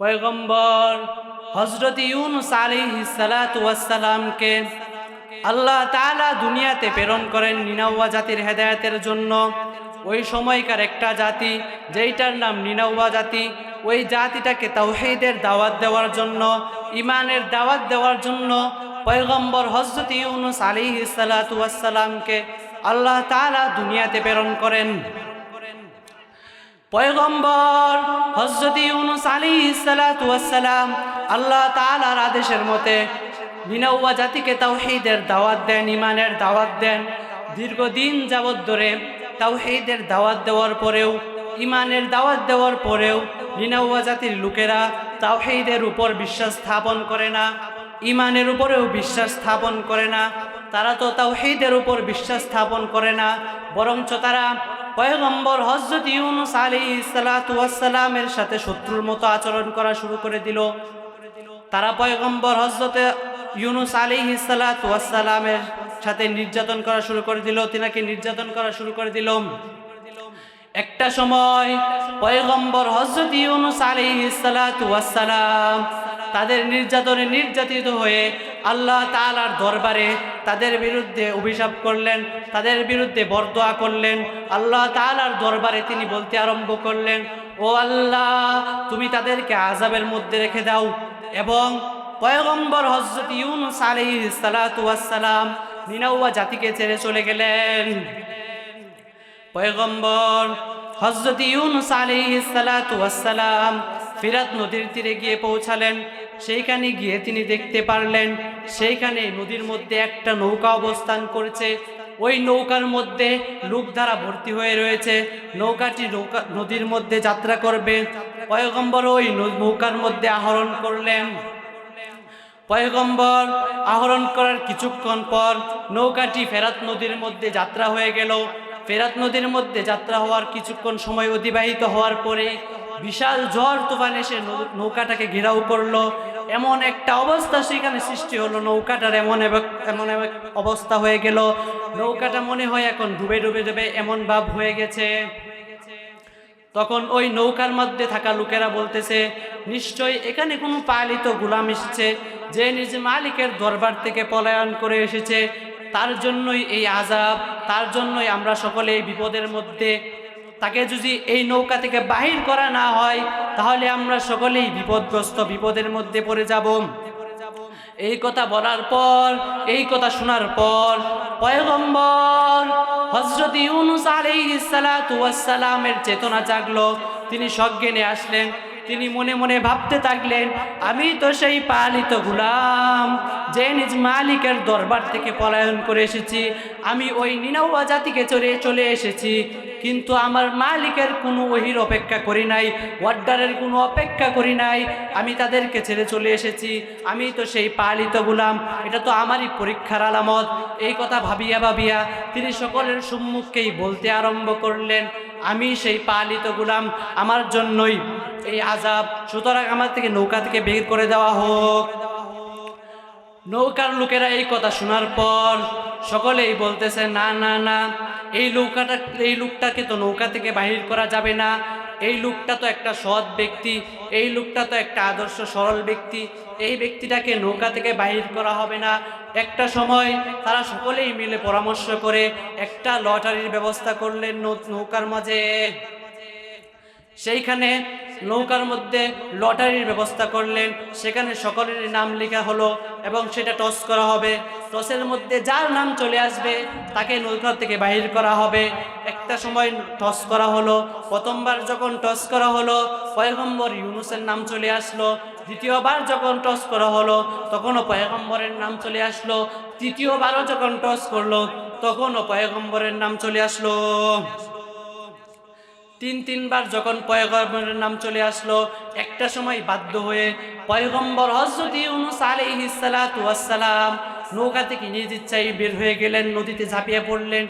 পয়গম্বর হজরত ইউনুস আলিহিসালামকে আল্লাহ তালা দুনিয়াতে প্রেরণ করেন নিনাওয়া জাতির হেদায়তের জন্য। ওই সময়কার একটা জাতি যেইটার নাম নিনাওয়া জাতি, ওই জাতিটাকে তাওহীদের দাওয়াত দেওয়ার জন্য ইমানের দাওয়াত দেওয়ার জন্য পয়গম্বর হজরত ইউনুস আলিহিসালামকে আল্লাহ তাআলা দুনিয়াতে প্রেরণ করেন। পয়গম্বর হজরত ইউনুস আলী সালাম আল্লাহ তাআলার আদেশের মতে বিনাউয়া জাতিকে তাওহীদের দাওয়াত দেন ইমানের দাওয়াত দেন। দীর্ঘদিন যাবৎ ধরে তাওহীদের দাওয়াত দেওয়ার পরেও ইমানের দাওয়াত দেওয়ার পরেও বিনাউয়া জাতির লোকেরা তাওহীদের উপর বিশ্বাস স্থাপন করে না ইমানের উপরেও বিশ্বাস স্থাপন করে না। তারা তো তাওহীদের উপর বিশ্বাস স্থাপন করে না, বরঞ্চ তারা পয়গম্বর হজরত ইউনুস আলী সালাতামের সাথে শত্রুর মতো আচরণ করা শুরু করে দিল। তারা পয়গম্বর হজরত ইউনুস আলী সালাতামের সাথে নির্যাতন করা শুরু করে দিল, তিনাকে নির্যাতন করা শুরু করে দিল। একটা সময় পয়গম্বর হজরত ইউনুস আলী সালাতাম তাদের নির্যাতনে নির্যাতিত হয়ে আল্লাহ তালার দরবারে তাদের বিরুদ্ধে অভিশাপ করলেন, তাদের বিরুদ্ধে বরদোয়া করলেন। আল্লাহ তালার দরবারে তিনি বলতে আরম্ভ করলেন, ও আল্লাহ, তুমি তাদেরকে আজাবের মধ্যে রেখে দাও। এবং পয়গম্বর হজরত ইউনুস আলী সালাতাম নিনাউয়া জাতিকে ছেড়ে চলে গেলেন। পয়গম্বর হজরত ইউনুস আলী সালাতাম ফিরাত নদীর তীরে গিয়ে পৌঁছালেন। সেইখানে গিয়ে তিনি দেখতে পারলেন, সেইখানে নদীর মধ্যে একটা নৌকা অবস্থান করেছে। ওই নৌকার মধ্যে লোক দ্বারা ভর্তি হয়ে রয়েছে। নৌকাটি নৌকা, নদীর মধ্যে যাত্রা করবে। পয়গম্বর ওই নৌকার মধ্যে আহরণ করলেন। পয়গম্বর আহরণ করার কিছুক্ষণ পর নৌকাটি ফেরাত নদীর মধ্যে যাত্রা হয়ে গেল। ফেরাত নদীর মধ্যে যাত্রা হওয়ার কিছুক্ষণ সময় অতিবাহিত হওয়ার পরে বিশাল ঝড় তুফান এসে নৌকাটাকে ঘেরাও করল। এমন একটা অবস্থা সেখানে সৃষ্টি হলো। নৌকাটার এমন এমন অবস্থা হয়ে গেল। নৌকাটা মনে হয় এখন ডুবে ডুবে যাবে, এমন ভাব হয়ে গেছে। তখন ওই নৌকার মধ্যে থাকা লোকেরা বলতেছে নিশ্চয় এখানে কোনো পালিত গুলাম এসেছে, যে নিজ মালিকের দরবার থেকে পলায়ন করে এসেছে। তার জন্যই এই আজাব তার জন্যই আমরা সকলে এই বিপদের মধ্যে তাকে যদি এই নৌকা থেকে বাহির করা না হয়, তাহলে আমরা সকলেই বিপদগ্রস্ত, বিপদের মধ্যে পড়ে যাব। এই কথা বলার পর, এই কথা শোনার পর, পয়গম্বর হজরত ইউনুস আলাইহিসসালামের চেতনা জাগলো। তিনি সজ্ঞানে আসলেন। তিনি মনে মনে ভাবতে থাকলেন, আমি তো সেই পালিত গুলাম, যে নিজ মালিকের দরবার থেকে পলায়ন করে এসেছি। আমি ওই নিনাওয়া জাতিকে চলে চলে এসেছি। কিন্তু আমার মালিকের কোনো ওহির অপেক্ষা করি নাই, ওয়ার্ডারের কোনো অপেক্ষা করি নাই। আমি তাদেরকে ছেড়ে চলে এসেছি, আমি তো সেই পালিত গুলাম, এটা তো আমারই পরীক্ষার আলামত। এই কথা ভাবিয়া ভাবিয়া তিনি সকলের সম্মুখকেই বলতে আরম্ভ করলেন, আমি সেই পালিত গুলাম, আমার জন্যই এই আজাব সুতরাং আমার থেকে নৌকা থেকে বের করে দেওয়া হোক। নৌকার লোকেরা এই কথা শোনার পর সকলেই বলতেছে, না না না, এই নৌকাটা, এই লোকটাকে তো নৌকা থেকে বাহির করা যাবে না। এই লোকটা তো একটা সৎ ব্যক্তি, এই লোকটা তো একটা আদর্শ সরল ব্যক্তি। এই ব্যক্তিটাকে নৌকা থেকে বাহির করা হবে না। একটা সময় তারা সকলেই মিলে পরামর্শ করে একটা লটারির ব্যবস্থা করলেন নৌকার মাঝে। সেইখানে নৌকার মধ্যে লটারির ব্যবস্থা করলেন। সেখানে সকলের নাম লেখা হলো এবং সেটা টস করা হবে। টসের মধ্যে যার নাম চলে আসবে, তাকে নৌকা থেকে বাহির করা হবে। একটা সময় টস করা হলো, প্রথমবার যখন টস করা হলো, পয়গম্বর ইউনুসের নাম চলে আসলো। দ্বিতীয়বার যখন টস করা হলো, তখনও পয়গম্বরের নাম চলে আসলো। তৃতীয়বারও যখন টস করল, তখনও পয়গম্বরের নাম চলে আসলো। তিন তিনবার যখন পয়গম্বরের নাম চলে আসলো, একটা সময় বাধ্য হয়ে পয়গম্বর হজরত ইউনুস আলাইহিসালাম নৌকা থেকে নিজ ইচ্ছায় বের হয়ে গেলেন, নদীতে ঝাঁপিয়ে পড়লেন।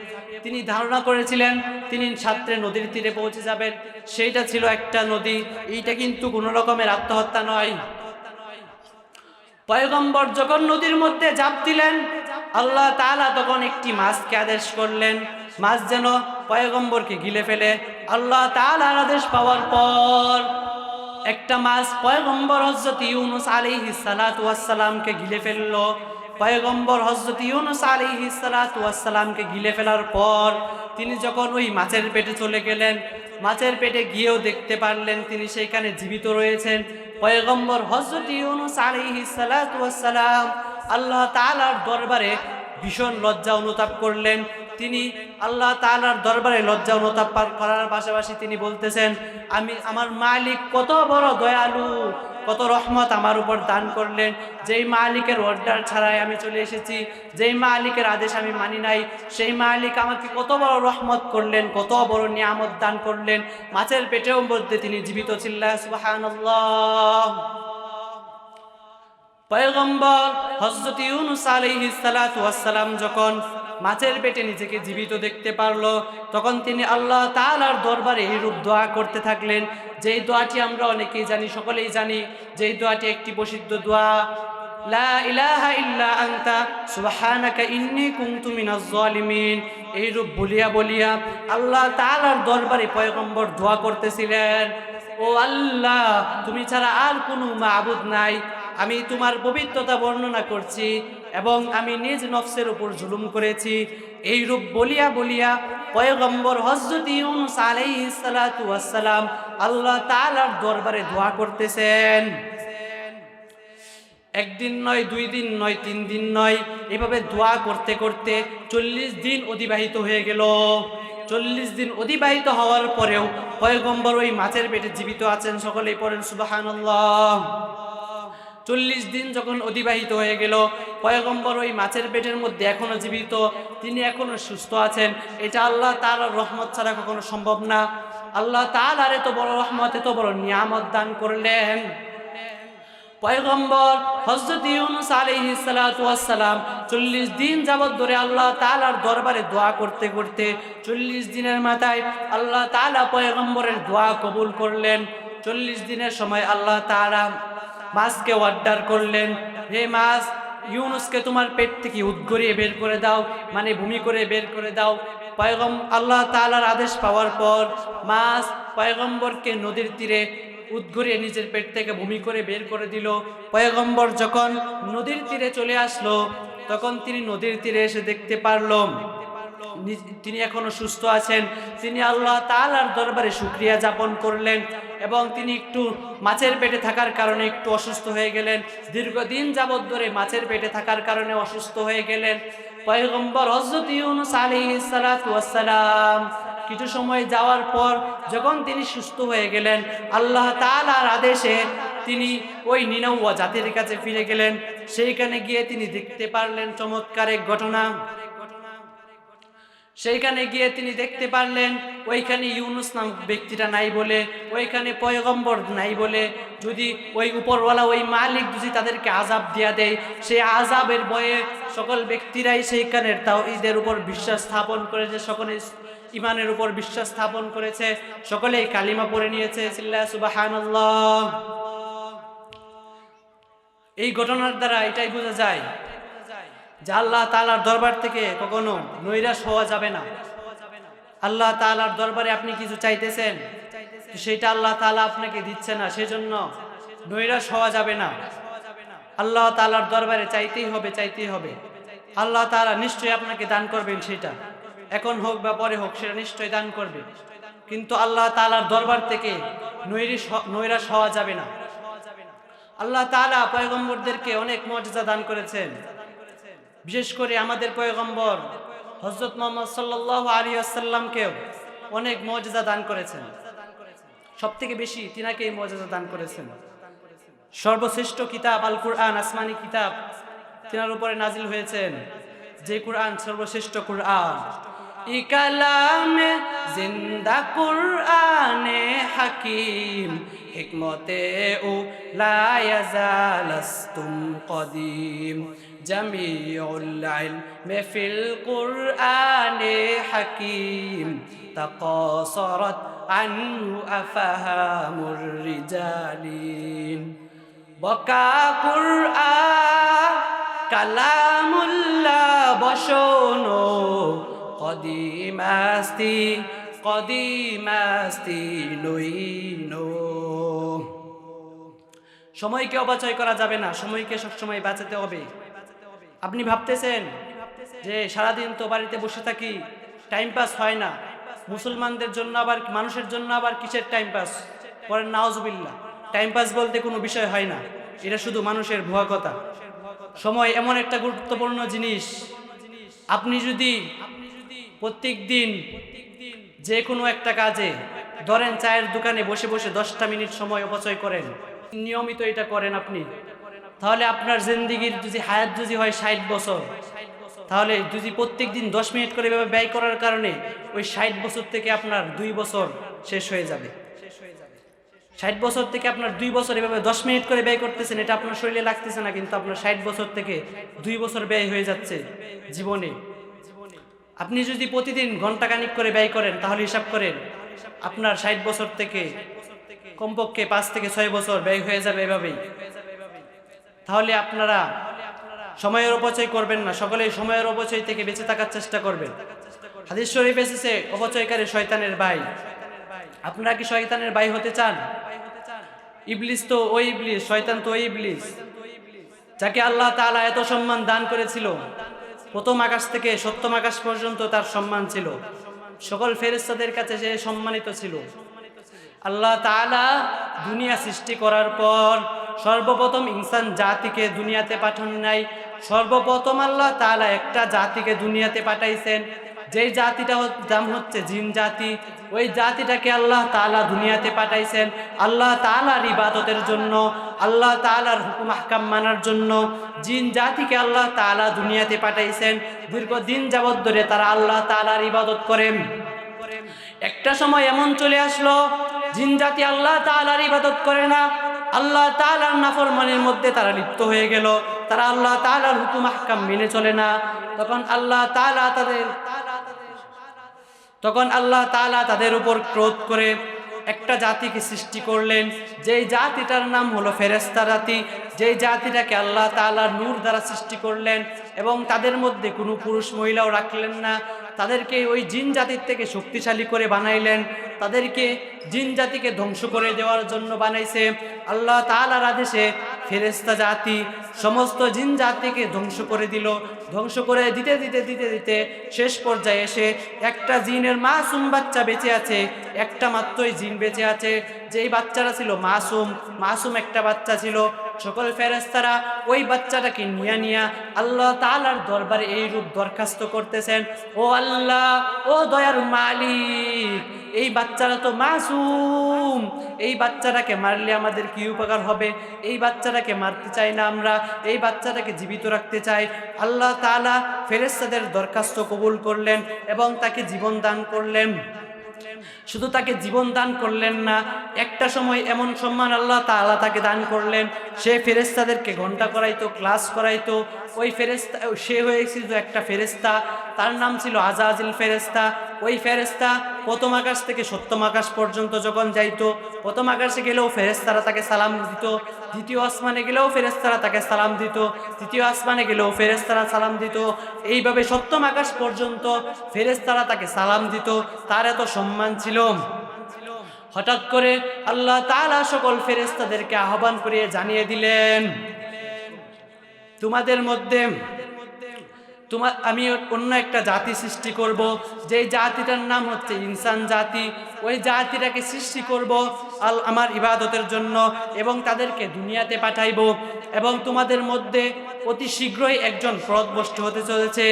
তিনি ধারণা করেছিলেন, তিনি ছাত্রে নদীর তীরে পৌঁছে যাবেন। সেইটা ছিল একটা নদী, এইটা কিন্তু কোনো রকমের আত্মহত্যা নয়। পয়গম্বর যখন নদীর মধ্যে ঝাঁপ দিলেন, আল্লাহ তাআলা তখন একটি মাছকে আদেশ করলেন মাছ যেন পয়গম্বরকে গিলে ফেলে, আল্লাহ তাআলার আদেশ পাওয়ার পর একটা মাছ পয়গম্বর হজরত ইউনুস আলাইহিস সালাতু ওয়াসসালামকে গিলে ফেলল। পয়গম্বর হজরত ইউনুস আলাইহিস সালাতু ওয়াসসালামকে গিলে ফেলার পর তিনি যখন ওই মাছের পেটে চলে গেলেন, মাছের পেটে গিয়েও দেখতে পারলেন তিনি সেইখানে জীবিত রয়েছেন। পয়গম্বর হজরত ইউনুস আলাইহিস সালাতু ওয়াসসালাম আল্লাহ তাআলার দরবারে ভীষণ লজ্জা অনুতাপ করলেন। তিনি আল্লাহ তালার দরবারে লজ্জা অনুতাপ করার পাশাপাশি তিনি বলতেছেন, আমি, আমার মালিক কত বড় দয়ালু, কত রহমত আমার উপর দান করলেন। যেই মালিকের অর্ডার ছাড়াই আমি চলে এসেছি, যেই মালিকের আদেশ আমি মানি নাই, সেই মালিক আমাকে কত বড় রহমত করলেন, কত বড় নিয়ামত দান করলেন। মাছের পেটেও মধ্যে তিনি জীবিত ছিলেন, সুবহানাল্লাহ। পয়গম্বর হজরত ইউনুস আলাইহিস সালাতু ওয়াসসালাম যখন মাছের পেটে নিজেকে জীবিত দেখতে পারল। তখন তিনি আল্লাহ তাআলার দরবারে এই রূপ দোয়া করতে থাকলেন। যেই দোয়াটি আমরা অনেকেই জানি, সকলেই জানি, যেই দোয়াটি একটি প্রসিদ্ধ দোয়া, লা ইলাহা ইল্লা আনতা, সুবহানাকা ইন্নী কুনতু মিনাজ জালিমিন এই বলিয়া বলিয়া আল্লাহ তাআলার দরবারে পয়গম্বর দোয়া করতেছিলেন। ও আল্লাহ, তুমি ছাড়া আর কোনো মাবুদ নাই। আমি তোমার পবিত্রতা বর্ণনা করছি। এবং আমি নিজ নফসের উপর জুলুম করেছি। এই রূপ বলিয়া বলিয়া পয়গম্বর হজরত ইউনুস ওয়াসসালাম আল্লাহ তাআলার দরবারে দোয়া করতেছেন। একদিন নয়, দুই দিন নয়, তিন দিন নয়, এভাবে দোয়া করতে করতে চল্লিশ দিন অতিবাহিত হয়ে গেল। চল্লিশ দিন অতিবাহিত হওয়ার পরেও পয়গম্বর ওই মাছের পেটে জীবিত আছেন, সকলেই পড়েন সুবাহান্লাহ চল্লিশ দিন যখন অতিবাহিত হয়ে গেল, পয়গম্বর ওই মাছের পেটের মধ্যে এখনও জীবিত, তিনি এখনও সুস্থ আছেন। এটা আল্লাহ তার রহমত ছাড়া কখনো সম্ভব না। আল্লাহ তার এত বড় রহমত, এত বড় নিয়ামত দান করলেন। পয়গম্বর হজরত ইউনুস ওয়াস সালাম 40 দিন যাবত ধরে আল্লাহ তাআলার দরবারে দোয়া করতে করতে 40 দিনের মাথায় আল্লাহ তাআলা পয়গম্বরের দোয়া কবুল করলেন। 40 দিনের সময় আল্লাহ তাআলা মাছকে অর্ডার করলেন। হে মাছ, ইউনুসকে তোমার পেট থেকে উদ্গরিয়ে বের করে দাও মানে ভূমি করে বের করে দাও। পয়গম আল্লাহ তাআলার আদেশ পাওয়ার পর মাছ পয়গম্বরকে নদীর তীরে উদ্ঘুরিয়ে নিজের পেট থেকে ভূমি করে বের করে দিল। পয়গম্বর যখন নদীর তীরে চলে আসলো, তখন তিনি নদীর তীরে এসে দেখতে পারল। তিনি এখনও সুস্থ আছেন। তিনি আল্লাহ তাআলার দরবারে শুক্রিয়া যাপন করলেন। এবং তিনি একটু মাছের পেটে থাকার কারণে একটু অসুস্থ হয়ে গেলেন। দীর্ঘদিন যাবৎ ধরে মাছের পেটে থাকার কারণে অসুস্থ হয়ে গেলেন। পয়গম্বর হজরত ইউনুস আলাইহিস সালাতু ওয়াস সালাম কিছু সময় যাওয়ার পর যখন তিনি সুস্থ হয়ে গেলেন, আল্লাহ তাআলার আদেশে তিনি ওই নিনৌয়া জাতির কাছে ফিরে গেলেন। সেইখানে গিয়ে তিনি দেখতে পারলেন চমৎকার এক ঘটনা। সেইখানে গিয়ে তিনি দেখতে পারলেন, ওইখানে ইউনুস নাম ব্যক্তিটা নাই বলে, ওইখানে পয়গম্বর নাই বলে, যদি ওই উপরওয়ালা, ওই মালিক যদি তাদেরকে আজাব দিয়া দেয় সেই আজাবের বয়ে সকল ব্যক্তিরাই সেইখানের তাও ঈদের উপর বিশ্বাস স্থাপন করেছে, সকলে ইমানের উপর বিশ্বাস স্থাপন করেছে, সকলেই কালিমা পড়ে নিয়েছে এই ঘটনার দ্বারা এটাই বোঝা যায় যে আল্লাহ তালার দরবার থেকে কখনো নৈরাশ হওয়া যাবে না। আল্লাহ তালার দরবারে আপনি কিছু চাইতেছেন সেটা আল্লাহ তালা আপনাকে দিচ্ছে না, সেজন্য নৈরাশ হওয়া যাবে না। আল্লাহ তালার দরবারে চাইতেই হবে চাইতেই হবে। আল্লাহ তালা নিশ্চয়ই আপনাকে দান করবেন সেটা। এখন হোক বা পরে হোক, সেটা নিশ্চয়ই দান করবে। কিন্তু আল্লাহ তালার দরবার থেকে নৈরিশ নৈরাশ হওয়া যাবে না। আল্লাহ তালা পয়গম্বরদেরকে অনেক মর্যাদা দান করেছেন। বিশেষ করে আমাদের পয়গম্বর হজরত মোহাম্মদ সাল্লাহ আলী আসাল্লামকেও অনেক মর্যাদা দান করেছেন। সব থেকে বেশি তিনাকে এই মর্যাদা দান করেছেন। সর্বশ্রেষ্ঠ কিতাব আল কুরআন আসমানি কিতাব, তিনার উপরে নাজিল হয়েছেন যে কুরআন সর্বশ্রেষ্ঠ কুরআন। ই কালামে জিন্দা কুরআনে হাকিম, হিকমতে ও লায়াজালাস্তুম কদিম। জামিউল ইলম ফিল কুরআনে হাকিম تقاصرت عنه أفهام الرجالين বকা কুরআন কালামুল্লাহ বসনো কদিমাস্তি কদিমাস্তি লইনো সময়কে অপচয় করা যাবে না সময়কে সবসময় বাঁচাতে হবে আপনি ভাবতেছেন যে সারাদিন তো বাড়িতে বসে থাকি টাইম পাস হয় না। মুসলমানদের জন্য আবার, মানুষের জন্য আবার কিসের টাইম পাস করেন নাওজবিল্লা টাইম পাস বলতে কোনো বিষয় হয় না। এটা শুধু মানুষের ভুয়া কথা। সময় এমন একটা গুরুত্বপূর্ণ জিনিস। আপনি যদি প্রত্যেক দিন যে কোনো একটা কাজে, ধরেন চায়ের দোকানে বসে বসে দশটা মিনিট সময় অপচয় করেন, নিয়মিত এটা করেন আপনি। তাহলে আপনার জিন্দিগির যদি হায়াত যদি হয় ষাট বছর, তাহলে যদি প্রত্যেক দিন দশ মিনিট করে এভাবে ব্যয় করার কারণে ওই ষাট বছর থেকে আপনার দুই বছর শেষ হয়ে যাবে। ষাট বছর থেকে আপনার দুই বছর এভাবে দশ মিনিট করে ব্যয় করতেছেন, এটা আপনার শরীরে লাগতেছে না, কিন্তু আপনার ষাট বছর থেকে দুই বছর ব্যয় হয়ে যাচ্ছে জীবনে। আপনি যদি প্রতিদিন ঘন্টাখানিক করে ব্যয় করেন, তাহলে হিসাব করেন আপনার ষাট বছর থেকে কমপক্ষে পাঁচ থেকে ছয় বছর ব্যয় হয়ে যাবে এভাবেই। তাহলে আপনারা সময়ের অপচয় করবেন না। সকলেই সময়ের অপচয় থেকে বেঁচে থাকার চেষ্টা করবেন। হাদিস শরীফ এসেছে, অপচয়কারী শয়তানের ভাই। আপনারা কি শয়তানের ভাই হতে চান? ইবলিস তো ওই ইবলিস, শয়তান তো ওই ইবলিস। যাকে আল্লাহ তাআলা এত সম্মান দান করেছিল, প্রথম আকাশ থেকে সপ্তম আকাশ পর্যন্ত তার সম্মান ছিল। সকল ফেরেস্তাদের কাছে সে সম্মানিত ছিল। আল্লাহ তাআলা দুনিয়া সৃষ্টি করার পর সর্বপ্রথম ইনসান জাতিকে দুনিয়াতে পাঠান নাই। সর্বপ্রথম আল্লাহ তাআলা একটা জাতিকে দুনিয়াতে পাঠাইছেন। যেই জাতিটা নাম হচ্ছে জিন জাতি। ওই জাতিটাকে আল্লাহ তাআলা দুনিয়াতে পাঠাইছেন। আল্লাহ তাআলার ইবাদতের জন্য, আল্লাহ তাআলার হুকুম আহকাম মানার জন্য জিন জাতিকে আল্লাহ তাআলা দুনিয়াতে পাঠাইছেন। দীর্ঘদিন যাবৎ ধরে তারা আল্লাহ তাআলার ইবাদত করেন। একটা সময় এমন চলে আসলো, জিন জাতি আল্লাহ তাআলার ইবাদত করে না। আল্লাহ তাআলার নাফরমানের মধ্যে তারা লিপ্ত হয়ে গেল। তারা আল্লাহ তাআলার হুকুম আহকাম মেনে চলে না। তখন আল্লাহ তাআলা তাদের তখন আল্লাহ তাআলা তাদের উপর ক্রোধ করে একটা জাতিকে সৃষ্টি করলেন। যেই জাতিটার নাম হলো ফেরেস্তা জাতি। যেই জাতিটাকে আল্লাহ তাআলা নূর দ্বারা সৃষ্টি করলেন এবং তাদের মধ্যে কোনো পুরুষ মহিলাও রাখলেন না। তাদেরকে ওই জিন জাতির থেকে শক্তিশালী করে বানাইলেন, তাদেরকে জিন জাতিকে ধ্বংস করে দেওয়ার জন্য বানাইছে। আল্লাহ তাআলার আদেশে ফেরেস্তা জাতি সমস্ত জিন জাতিকে ধ্বংস করে দিল। ধ্বংস করে দিতে দিতে দিতে দিতে শেষ পর্যায়ে এসে একটা জিনের মাসুম বাচ্চা বেঁচে আছে, একটা মাত্রই জিন বেঁচে আছে। যেই বাচ্চারা ছিল মাসুম মাসুম একটা বাচ্চা ছিল। সকল ফেরেস্তারা ওই বাচ্চাটাকে নিয়ে নিয়ে আল্লাহ তালার দরবারে এই রূপ দরখাস্ত করতেছেন। ও আল্লাহ, ও দয়ার মালিক, এই বাচ্চারা তো মাসুম। এই বাচ্চাটাকে মারলে আমাদের কি উপকার হবে? এই বাচ্চাটাকে মারতে চাই না আমরা। এই বাচ্চাটাকে জীবিত রাখতে চাই। আল্লাহ তাআলা ফেরেস্তাদের দরখাস্ত কবুল করলেন এবং তাকে জীবন দান করলেন। শুধু তাকে জীবন দান করলেন না, একটা সময় এমন সম্মান আল্লাহ তাআলা তাকে দান করলেন, সে ফেরেস্তাদেরকে ঘণ্টা করাইতো, ক্লাস করাইতো, ওই ফেরেস্তা সে হয়েছিল একটা ফেরেস্তা তার নাম ছিল আজাজিল ফেরেস্তা ওই ফেরেস্তা প্রথম আকাশ থেকে সপ্তম আকাশ পর্যন্ত যখন যাইতো, প্রথম আকাশে গেলেও ফেরেস্তারা তাকে সালাম দিত দ্বিতীয় আসমানে গেলেও ফেরেস্তারা তাকে সালাম দিত, তৃতীয় আসমানে গেলেও ফেরেস্তারা সালাম দিত। এইভাবে সপ্তম আকাশ পর্যন্ত ফেরেস্তারা তাকে সালাম দিত, তার এত সম্মান ছিল। হঠাৎ করে আল্লাহ তালা সকল ফেরেস্তাদেরকে আহ্বান করিয়ে জানিয়ে দিলেন, তোমাদের মধ্যে তোমার, আমি অন্য একটা জাতি সৃষ্টি করব। যেই জাতিটার নাম হচ্ছে ইনসান জাতি, ওই জাতিটাকে সৃষ্টি করব আল, আমার ইবাদতের জন্য এবং তাদেরকে দুনিয়াতে পাঠাইব এবং তোমাদের মধ্যে অতি শীঘ্রই একজন পথভ্রষ্ট হতে চলেছে।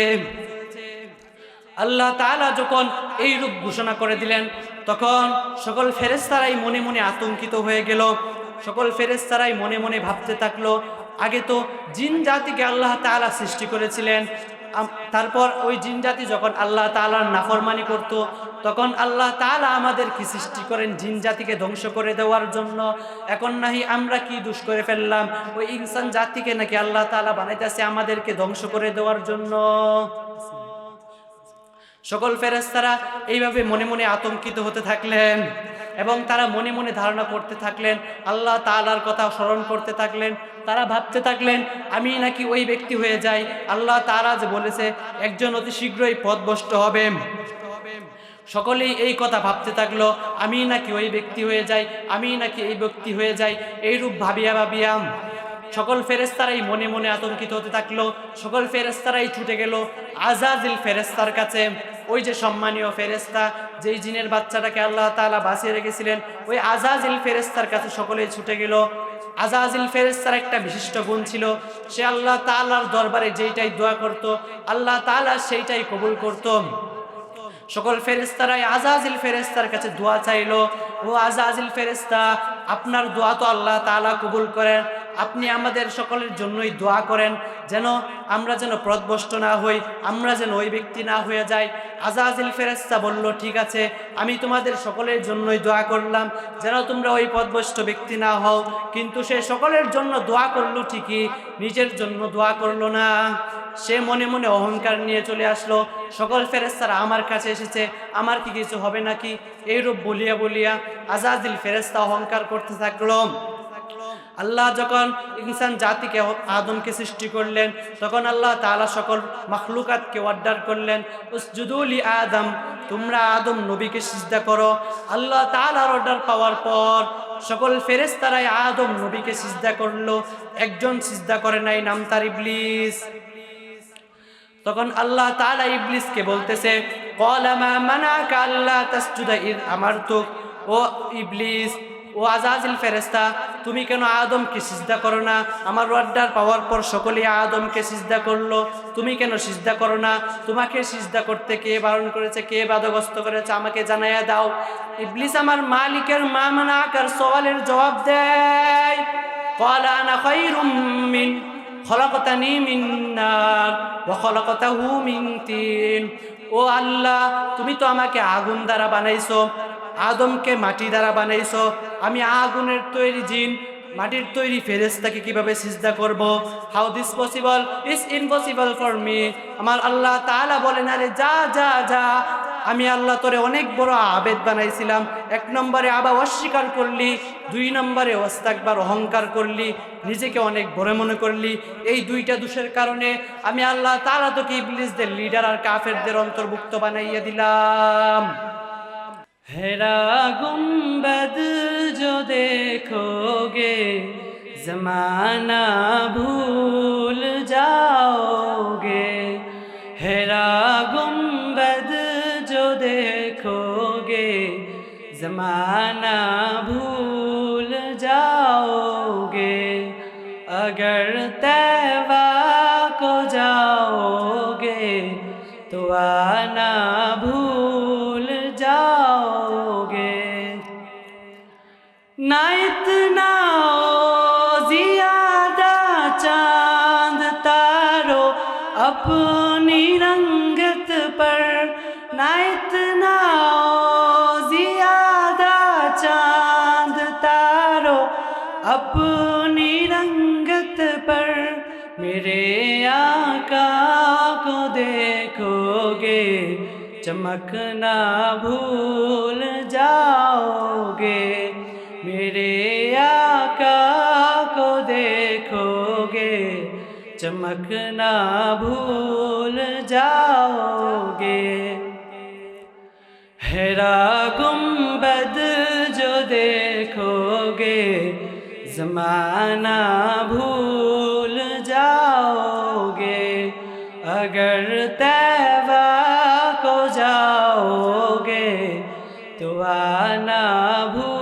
আল্লাহ তাআলা যখন এই রূপ ঘোষণা করে দিলেন, তখন সকল ফেরেস্তারাই মনে মনে আতঙ্কিত হয়ে গেল। সকল ফেরেস্তারাই মনে মনে ভাবতে থাকল, আগে তো জিন জাতিকে আল্লাহ তাআলা সৃষ্টি করেছিলেন তারপর ওই জিন জাতি যখন আল্লাহ তালার নাফরমানি করত, তখন আল্লাহ তালা আমাদের কি সৃষ্টি করেন জিন জাতিকে ধ্বংস করে দেওয়ার জন্য। এখন নাহি আমরা কি দুষ করে ফেললাম? ওই ইনসান জাতিকে নাকি আল্লাহ তাআলা বানাইতেছে আমাদেরকে ধ্বংস করে দেওয়ার জন্য। সকল ফেরেস্তারা এইভাবে মনে মনে আতঙ্কিত হতে থাকলেন। এবং তারা মনে মনে ধারণা করতে থাকলেন, আল্লাহ তাআলার কথা স্মরণ করতে থাকলেন, তারা ভাবতে থাকলেন, আমি নাকি ওই ব্যক্তি হয়ে যাই। আল্লাহ তাআলা যে বলেছে, একজন অতি শীঘ্রই পথভ্রষ্ট হবে। সকলেই এই কথা ভাবতে থাকল, আমি নাকি ওই ব্যক্তি হয়ে যাই, আমি নাকি এই ব্যক্তি হয়ে যাই, এইরূপ ভাবিয়া ভাবিয়া সকল ফেরেস্তারাই মনে মনে আতঙ্কিত হতে থাকল, সকল ফেরেস্তারাই ছুটে গেল, আজাজিল ফেরেস্তার কাছে। ওই যে সম্মানীয় ফেরেস্তা যেই জিনের বাচ্চাটাকে আল্লাহ তাআলা বাঁচিয়ে রেখেছিলেন, ওই আজাজিল ফেরেস্তার কাছে সকলেই ছুটে গেল। আজাজিল ফেরেস্তার একটা বিশিষ্ট গুণ ছিল, সে আল্লাহ তাআলার দরবারে যেইটাই দোয়া করত, আল্লাহ তাআলা সেইটাই কবুল করত। সকল ফেরেস্তারাই আজাজিল ফেরেস্তার কাছে দোয়া চাইলো, ও আজাজিল ফেরেস্তা আপনার দোয়া তো আল্লাহ তাআলা কবুল করেন আপনি আমাদের সকলের জন্যই দোয়া করেন যেন আমরা যেন প্রদবষ্ট না হই, আমরা যেন ওই ব্যক্তি না হয়ে যাই। আজাজিল ফেরেস্তা বলল, ঠিক আছে, আমি তোমাদের সকলের জন্যই দোয়া করলাম। যেন তোমরা ওই পদভষ্ট ব্যক্তি না হও, কিন্তু সে সকলের জন্য দোয়া করল ঠিকই, নিজের জন্য দোয়া করল না। সে মনে মনে অহংকার নিয়ে চলে আসলো। সকল ফেরেস্তারা আমার কাছে এসেছে, আমার কি কিছু হবে নাকি? এইরূপ বলিয়া বলিয়া আজাদিল ফেরেস্তা অহংকার করতে থাকল। আল্লাহ যখন ইনসান জাতিকে আদমকে সৃষ্টি করলেন, তখন আল্লাহ তালা সকল মখলুকাতকে অর্ডার করলেন উসজুদুলি আদম, তোমরা আদম নবীকে সিজদা করো। আল্লাহ তাআলার অর্ডার পাওয়ার পর সকল ফেরেস্তারাই আদম নবীকে সিজদা করল। একজন সিজদা করে নাই, নাম তার ইবলিস। তখন আল্লাহ তাআলা ইবলিসকে বলতেছে, ক্বালা মা মানাকা আল্লা তাসজুদা, ইদ আমারতুক। ও ইবলিস, ও আজাজিল ফেরেস্তা তুমি কেন আদমকে সিজদা করো না? আমার অর্ডার পাওয়ার পর সকলেই আদমকে সিজদা করল। তুমি কেন সিজদা করো না? তোমাকে সিজদা করতে কে বারণ করেছে? কে বাদগ্রস্ত করেছে? আমাকে জানাইয়া দাও। ইবলিস আমার মালিকের মা মানা আকার সওয়ালের জবাব দেয়। কলা না মিন খলাকতানি মিন নার ওয়া খলাকতাহু মিন তিন। ও আল্লাহ, তুমি তো আমাকে আগুন দ্বারা বানাইছো। আদমকে মাটি দ্বারা বানাইছো। আমি আগুনের তৈরি জিন, মাটির তৈরি ফেরেস্তাকে কীভাবে সিজদা করব? How this possible is impossible for me আমার আল্লাহ তাআলা বলেন, আরে যা যা যা। আমি আল্লাহ তোরে অনেক বড় আবেদ বানাইছিলাম। এক নম্বরে আবার অস্বীকার করলি, দুই নম্বরে ওস্তাকবার অহংকার করলি, নিজেকে অনেক বড় মনে করলি। এই দুইটা দোষের কারণে আমি আল্লাহ তারা তোকে ইবলিসদের লিডার আর কাফেরদের অন্তর্ভুক্ত বানাইয়া দিলাম। হেরা গুম্বদ जो देखोगे जमाना भूल जाओगे हेरा गुम्बद जो देखोगे जमाना भूल चाँद तारो अपनी रंगत पर मेरे आका को देखोगे चमकना भूल जाओगे। मेरे आका को देखोगे चमकना भूल जाओगे। हेरा गुंबद जमाना भूल जाओगे अगर तैबा को जाओगे तो आना भूल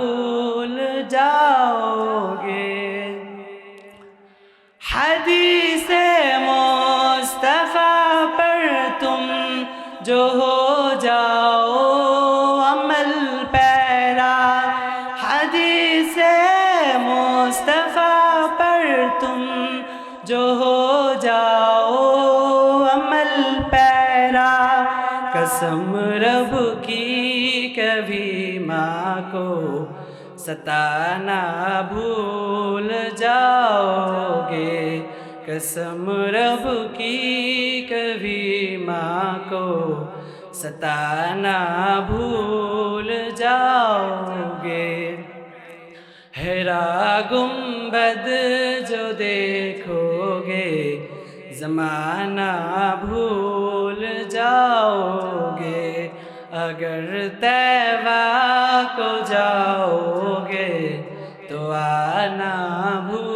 सताना भूल जाओगे। कसम रब की कभी माँ को सताना भूल जाओगे। हेरा गुंबद जो देखोगे, जमाना भूल जाओगे। अगर तैबा को जाओगे तो आना भूल जाओ